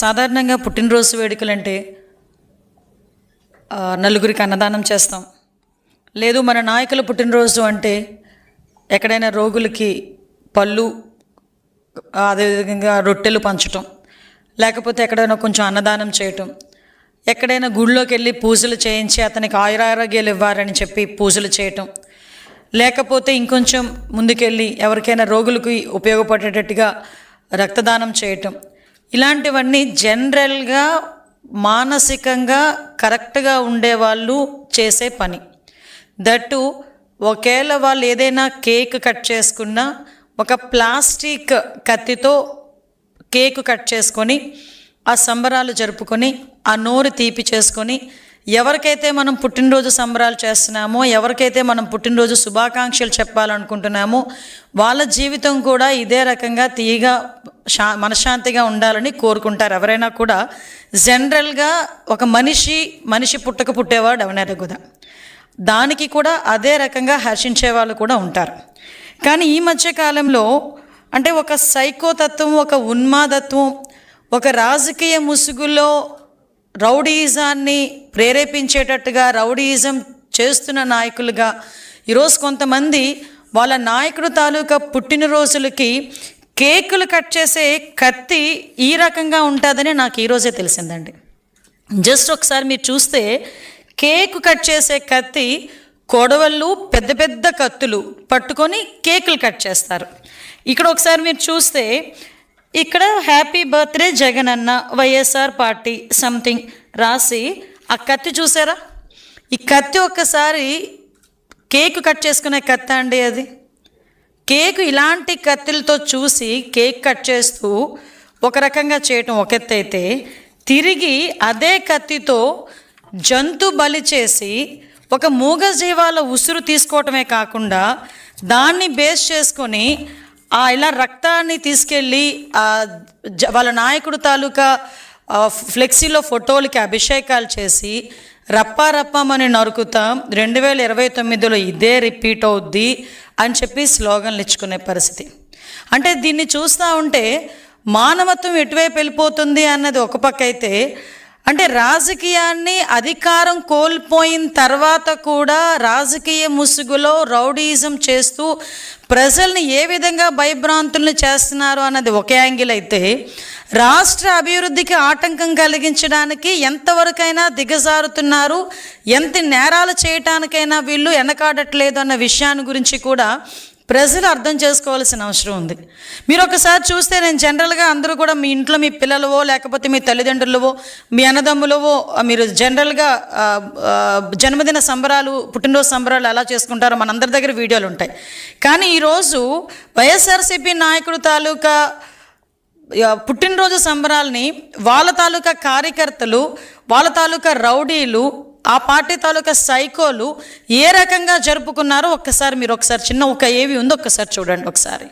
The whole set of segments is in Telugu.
సాధారణంగా పుట్టినరోజు వేడుకలంటే నలుగురికి అన్నదానం చేస్తాం. లేదు మన నాయకుల పుట్టినరోజు అంటే ఎక్కడైనా రోగులకి పళ్ళు అదేవిధంగా రొట్టెలు పంచటం లేకపోతే ఎక్కడైనా కొంచెం అన్నదానం చేయటం ఎక్కడైనా గుళ్ళోకి వెళ్ళి పూజలు చేయించి అతనికి ఆయురారోగ్యాలు ఇవ్వాలని చెప్పి పూజలు చేయటం లేకపోతే ఇంకొంచెం ముందుకెళ్ళి ఎవరికైనా రోగులకు ఉపయోగపడేటట్టుగా రక్తదానం చేయటం ఇలాంటివన్నీ జనరల్గా మానసికంగా కరెక్ట్గా ఉండేవాళ్ళు చేసే పని. దట్టు ఒకవేళ వాళ్ళు ఏదైనా కేక్ కట్ చేసుకున్నా ఒక ప్లాస్టిక్ కత్తితో కేక్ కట్ చేసుకొని ఆ సంబరాలు జరుపుకొని ఆ నోరు తీపి చేసుకొని ఎవరికైతే మనం పుట్టినరోజు సంబరాలు చేస్తున్నామో ఎవరికైతే మనం పుట్టినరోజు శుభాకాంక్షలు చెప్పాలనుకుంటున్నామో వాళ్ళ జీవితం కూడా ఇదే రకంగా తీయగా శా మనశ్శాంతిగా ఉండాలని కోరుకుంటారు. ఎవరైనా కూడా జనరల్గా ఒక మనిషి మనిషి పుట్టక పుట్టేవాడు ఎవరైనా దానికి కూడా అదే రకంగా హర్షించే వాళ్ళు కూడా ఉంటారు. కానీ ఈ మధ్య కాలంలో అంటే ఒక సైకోతత్వం ఒక ఉన్మాదత్వం ఒక రాజకీయ ముసుగులో రౌడీయిజాన్ని ప్రేరేపించేటట్టుగా రౌడీయిజం చేస్తున్న నాయకులుగా ఈరోజు కొంతమంది వాళ్ళ నాయకుడు తాలూకా పుట్టినరోజులకి కేకులు కట్ చేసే కత్తి ఈ రకంగా ఉంటుందని నాకు ఈరోజే తెలిసిందండి. జస్ట్ ఒకసారి మీరు చూస్తే కేక్ కట్ చేసే కత్తి కొడవళ్ళు పెద్ద పెద్ద కత్తులు పట్టుకొని కేకులు కట్ చేస్తారు. ఇక్కడ ఒకసారి మీరు చూస్తే ఇక్కడ హ్యాపీ బర్త్డే జగన్ అన్న వైఎస్ఆర్ పార్టీ సంథింగ్ రాసి ఆ కత్తి చూసారా? ఈ కత్తి ఒక్కసారి కేక్ కట్ చేసుకునే కత్తి అండి అది. కేక్ ఇలాంటి కత్తిలతో చూసి కేక్ కట్ చేస్తూ ఒక రకంగా చేయటం ఒక ఎత్తు అయితే తిరిగి అదే కత్తితో జంతు బలి చేసి ఒక మూగజీవాల ఉసురు తీసుకోవటమే కాకుండా దాన్ని బేస్ చేసుకొని ఆ ఇలా రక్తాన్ని తీసుకెళ్ళి వాళ్ళ నాయకుడు తాలూకా ఫ్లెక్సీలో ఫోటోలకి అభిషేకాలు చేసి రప్పా రప్పమని నరుకుతాం. రెండు వేల ఇరవై తొమ్మిదిలో ఇదే రిపీట్ అవుద్ది అని చెప్పి స్లోగన్లు ఇచ్చుకునే పరిస్థితి. అంటే దీన్ని చూస్తూ ఉంటే మానవత్వం ఎటువైపు వెళ్ళిపోతుంది అన్నది ఒక పక్క అయితే అంటే రాజకీయాన్ని అధికారం కోల్పోయిన తర్వాత కూడా రాజకీయ ముసుగులో రౌడీయిజం చేస్తూ ప్రజల్ని ఏ విధంగా భయభ్రాంతుల్ని చేస్తున్నారు అన్నది ఒక యాంగిల్ అయితే రాష్ట్ర అభివృద్ధికి ఆటంకం కలిగించడానికి ఎంతవరకైనా దిగజారుతున్నారు ఎంత నేరాలు చేయటానికైనా వీళ్ళు వెనకాడట్లేదు అన్న విషయాన్ని గురించి కూడా ప్రజలు అర్థం చేసుకోవాల్సిన అవసరం ఉంది. మీరు ఒకసారి చూస్తే నేను జనరల్గా అందరూ కూడా మీ ఇంట్లో మీ పిల్లలవో లేకపోతే మీ తల్లిదండ్రులవో మీ అన్నదమ్ములవో మీరు జనరల్గా జన్మదిన సంబరాలు పుట్టినరోజు సంబరాలు ఎలా చేసుకుంటారో మనందరి దగ్గర వీడియోలు ఉంటాయి. కానీ ఈరోజు వైఎస్ఆర్సీపీ నాయకుడు తాలూకా పుట్టినరోజు సంబరాల్ని వాళ్ళ తాలూకా కార్యకర్తలు వాళ్ళ తాలూకా రౌడీలు ఆ పార్టీ తాలూకా సైకోలు ఏ రకంగా జరుపుకున్నారో ఒక్కసారి మీరు ఒకసారి చిన్న ఒక ఏవి ఉందో ఒక్కసారి చూడండి ఒకసారి.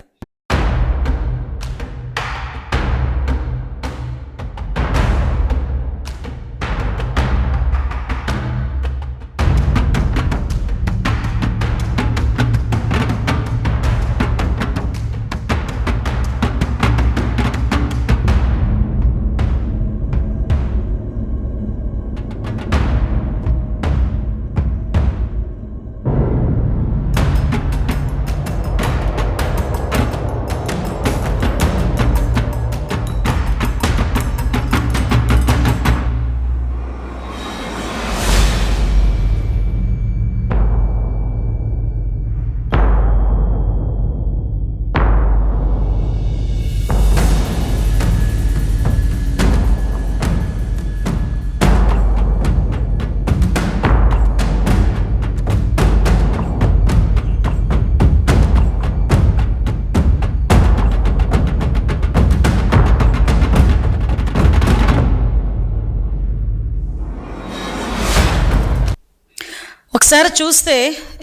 ఒకసారి చూస్తే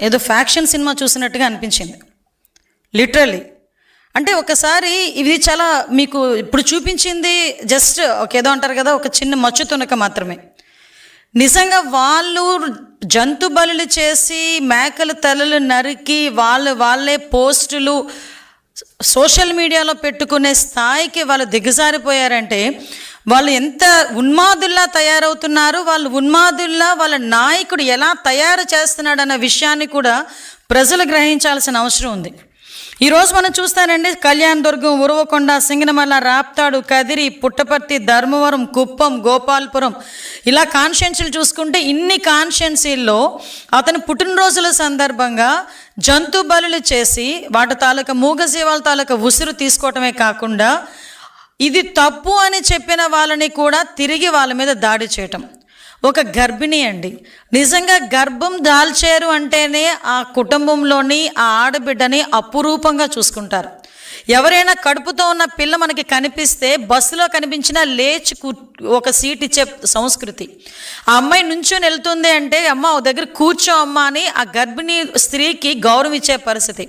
ఏదో ఫ్యాక్షన్ సినిమా చూసినట్టుగా అనిపించింది. లిటరలీ అంటే ఒకసారి ఇది చాలా మీకు ఇప్పుడు చూపించింది జస్ట్ ఒక ఏదో అంటారు కదా ఒక చిన్న మచ్చు తునక మాత్రమే. నిజంగా వాళ్ళు జంతు బలులు చేసి మేకల తలలు నరికి వాళ్ళు వాళ్ళే పోస్టులు సోషల్ మీడియాలో పెట్టుకునే స్థాయికి వాళ్ళు దిగజారిపోయారంటే వాళ్ళు ఎంత ఉన్మాదుల్లా తయారవుతున్నారు వాళ్ళు ఉన్మాదుల్లా వాళ్ళ నాయకుడు ఎలా తయారు చేస్తున్నాడన్న విషయాన్ని కూడా ప్రజలు గ్రహించాల్సిన అవసరం ఉంది. ఈరోజు మనం చూస్తానండి కళ్యాణ్ దుర్గం ఉరవకొండ సింగనమల్ల రాప్తాడు కదిరి పుట్టపర్తి ధర్మవరం కుప్పం గోపాల్పురం ఇలా కాన్షియన్సీలు చూసుకుంటే ఇన్ని కాన్షియన్సీల్లో అతని పుట్టినరోజుల సందర్భంగా జంతు బలులు చేసి వాటి తాలూకా మూగజీవాల తాలూకా ఉసురు తీసుకోవటమే కాకుండా ఇది తప్పు అని చెప్పిన వాళ్ళని కూడా తిరిగి వాళ్ళ మీద దాడి చేయటం. ఒక గర్భిణి అండి. నిజంగా గర్భం దాల్చారు అంటేనే ఆ కుటుంబంలోని ఆ ఆడబిడ్డని అపురూపంగా చూసుకుంటారు. ఎవరైనా కడుపుతో ఉన్న పిల్ల మనకి కనిపిస్తే బస్సులో కనిపించినా లేచి కూ ఒక సీట్ ఇచ్చే సంస్కృతి. ఆ అమ్మాయి నుంచొని వెళ్తుంది అంటే అమ్మ దగ్గర కూర్చో అమ్మ అని ఆ గర్భిణీ స్త్రీకి గౌరవం ఇచ్చే పరిస్థితి.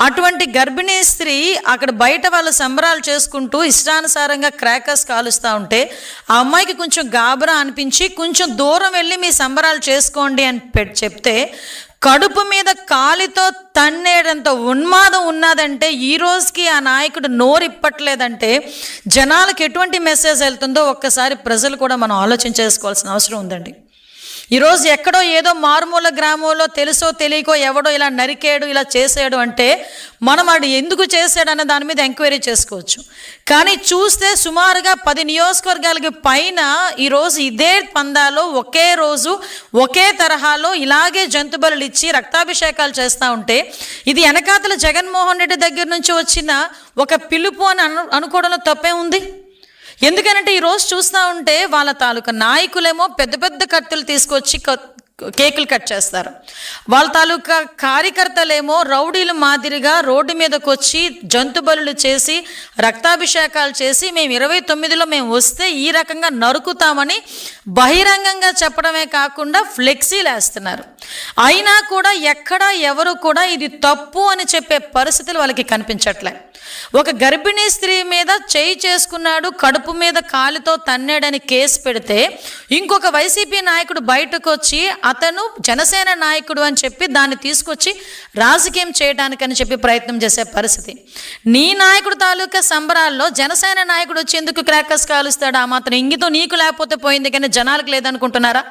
అటువంటి గర్భిణీ స్త్రీ అక్కడ బయట వాళ్ళు సంబరాలు చేసుకుంటూ ఇష్టానుసారంగా క్రాకర్స్ కాలుస్తూ ఉంటే ఆ అమ్మాయికి కొంచెం గాబరా అనిపించి కొంచెం దూరం వెళ్ళి మీ సంబరాలు చేసుకోండి అని చెప్తే కడుపు మీద కాలితో తన్నేడంత ఉన్మాదం ఉన్నదంటే ఈ రోజుకి ఆ నాయకుడు నోరు ఇప్పట్లేదంటే జనాలకు ఎటువంటి మెసేజ్ వెళ్తుందో ఒక్కసారి ప్రజలు కూడా మనం ఆలోచన చేసుకోవాల్సిన అవసరం ఉందండి. ఈరోజు ఎక్కడో ఏదో మారుమూల గ్రామంలో తెలుసో తెలియకో ఎవడో ఇలా నరికాడు ఇలా చేసాడు అంటే మనం వాడు ఎందుకు చేశాడు అన్న దాని మీద ఎంక్వైరీ చేసుకోవచ్చు. కానీ చూస్తే సుమారుగా పది నియోజకవర్గాలకి పైన ఈరోజు ఇదే పందాలో ఒకే రోజు ఒకే తరహాలో ఇలాగే జంతుబలులు ఇచ్చి రక్తాభిషేకాలు చేస్తూ ఉంటే ఇది వెనకాతల జగన్మోహన్ రెడ్డి దగ్గర నుంచి వచ్చిన ఒక పిలుపు అని అను అనుకోవడంలో తప్పే ఉంది? ఎందుకనంటే ఈరోజు చూస్తూ ఉంటే వాళ్ళ తాలూకా నాయకులేమో పెద్ద పెద్ద కత్తులు తీసుకొచ్చి కేకులు కట్ చేస్తారు. వాళ్ళ తాలూకా కార్యకర్తలేమో రౌడీలు మాదిరిగా రోడ్డు మీదకి వచ్చి జంతు చేసి రక్తాభిషేకాలు చేసి మేము ఇరవై తొమ్మిదిలో మేము వస్తే ఈ రకంగా నరుకుతామని బహిరంగంగా చెప్పడమే కాకుండా ఫ్లెక్సీలు వేస్తున్నారు. అయినా కూడా ఎక్కడ ఎవరు కూడా ఇది తప్పు అని చెప్పే పరిస్థితులు వాళ్ళకి కనిపించట్లే. ఒక గర్భిణీ స్త్రీ మీద చేయి చేసుకున్నాడు కడుపు మీద కాలుతో తన్నాడని కేసు పెడితే ఇంకొక వైసీపీ నాయకుడు బయటకు వచ్చి అతను జనసేన నాయకుడు అని చెప్పి దాన్ని తీసుకొచ్చి రాజకీయం చేయడానికని చెప్పి ప్రయత్నం చేసే పరిస్థితి. నీ నాయకుడు తాలూకా సంబరాల్లో జనసేన నాయకుడు వచ్చి ఎందుకు క్రాకర్స్ కాలుస్తాడు? ఆ మాత్రం ఇంగితో నీకు లేకపోతే పోయింది కానీ జనాలకు లేదనుకుంటున్నారా?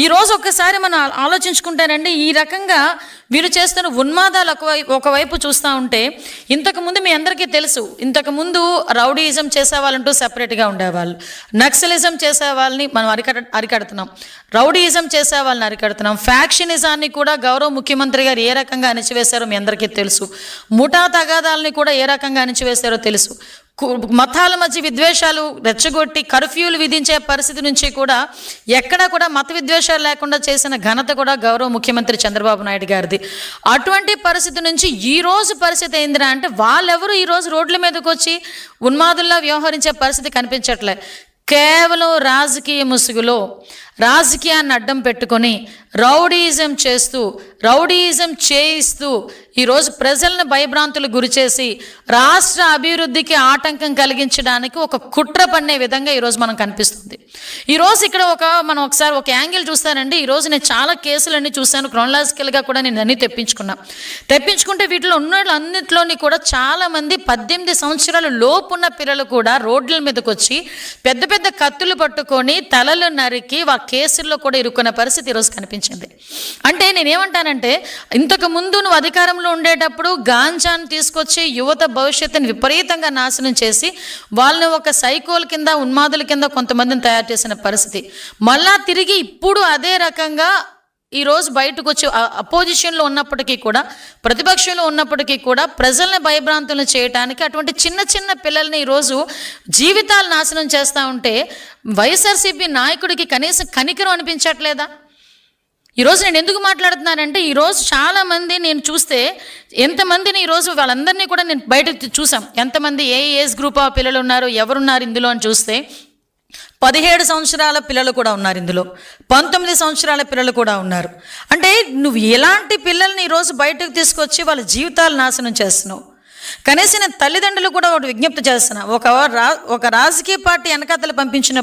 ఈ రోజు ఒక్కసారి మనం ఆ- ఆలోచించుకుంటేనండి ఈ రకంగా వీళ్ళు చేస్తున్న ఉన్మాదాలు ఒకవైపు చూస్తూ ఉంటే ఇంతకుముందు మీ అందరికీ తెలుసు ఇంతకుముందు రౌడీయిజం చేసే వాళ్ళంటూ సెపరేట్గా ఉండేవాళ్ళు. నక్సలిజం చేసే వాళ్ళని మనం అరికట అరికడుతున్నాం. రౌడీయిజం చేసే వాళ్ళని అరికడుతున్నాం. ఫ్యాక్షనిజాన్ని కూడా గౌరవ ముఖ్యమంత్రి గారు ఏ రకంగా అణిచివేశారో మీ అందరికీ తెలుసు. ముఠా తగాదాలని కూడా ఏ రకంగా అణిచివేశారో తెలుసు. మతాల మధ్య విద్వేషాలు రెచ్చగొట్టి కర్ఫ్యూలు విధించే పరిస్థితి నుంచి కూడా ఎక్కడా కూడా మత విద్వేషాలు లేకుండా చేసిన ఘనత కూడా గౌరవ ముఖ్యమంత్రి చంద్రబాబు నాయుడు గారిది. అటువంటి పరిస్థితి నుంచి ఈ రోజు పరిస్థితి ఏందిరా అంటే వాళ్ళెవరు ఈ రోజు రోడ్ల మీదకి వచ్చి ఉన్మాదుల్లా వ్యవహరించే పరిస్థితి కనిపించట్లే. కేవలం రాజకీయ ముసుగులో రాజకీయాన్ని అడ్డం పెట్టుకొని రౌడీయిజం చేస్తూ రౌడీయిజం చేయిస్తూ ఈరోజు ప్రజలను భయభ్రాంతులు గురిచేసి రాష్ట్ర అభివృద్ధికి ఆటంకం కలిగించడానికి ఒక కుట్ర పన్నే విధంగా ఈరోజు మనం కనిపిస్తుంది. ఈరోజు ఇక్కడ ఒక మనం ఒకసారి ఒక యాంగిల్ చూస్తానండి. ఈరోజు నేను చాలా కేసులన్నీ చూశాను. క్రోనలాజికల్గా కూడా నేను అన్నీ తెప్పించుకున్నా. తెప్పించుకుంటే వీటిలో ఉన్న అన్నింటిలోని కూడా చాలామంది పద్దెనిమిది సంవత్సరాలు లోపున్న పిల్లలు కూడా రోడ్ల మీదకి వచ్చి పెద్ద పెద్ద కత్తులు పట్టుకొని తలలు నరికి ఆ కేసుల్లో కూడా ఇరుక్కున్న పరిస్థితి ఈరోజు కనిపించింది. అంటే నేనేమంటానంటే ఇంతకు ముందు నువ్వు అధికారంలో ఉండేటప్పుడు గాంజాను తీసుకొచ్చి యువత భవిష్యత్తుని విపరీతంగా నాశనం చేసి వాళ్ళని ఒక సైకోల కింద ఉన్మాదుల కింద కొంతమందిని తయారు చేసిన పరిస్థితి. మళ్ళా తిరిగి ఇప్పుడు అదే రకంగా ఈరోజు బయటకు వచ్చి అపోజిషన్లో ఉన్నప్పటికీ కూడా ప్రతిపక్షంలో ఉన్నప్పటికీ కూడా ప్రజల్ని భయభ్రాంతులను చేయడానికి అటువంటి చిన్న చిన్న పిల్లల్ని ఈరోజు జీవితాలు నాశనం చేస్తూ ఉంటే వైఎస్ఆర్సీపీ నాయకుడికి కనీసం కనికరం అనిపించట్లేదా? ఈరోజు నేను ఎందుకు మాట్లాడుతున్నానంటే ఈరోజు చాలామంది నేను చూస్తే ఎంతమందిని ఈరోజు వాళ్ళందరినీ కూడా నేను బయట చూసాం ఎంతమంది ఏ ఏజ్ గ్రూప్ ఆఫ్ పిల్లలు ఉన్నారు ఎవరున్నారు ఇందులో అని చూస్తే పదిహేడు సంవత్సరాల పిల్లలు కూడా ఉన్నారు ఇందులో. పంతొమ్మిది సంవత్సరాల పిల్లలు కూడా ఉన్నారు. అంటే నువ్వు ఎలాంటి పిల్లల్ని ఈరోజు బయటకు తీసుకొచ్చి వాళ్ళ జీవితాలు నాశనం చేస్తున్నావు? కనీసం నేను తల్లిదండ్రులు కూడా ఒకటి విజ్ఞప్తి చేస్తున్నా. ఒక రా ఒక రాజకీయ పార్టీ వెనకాతలు పంపించినప్పుడు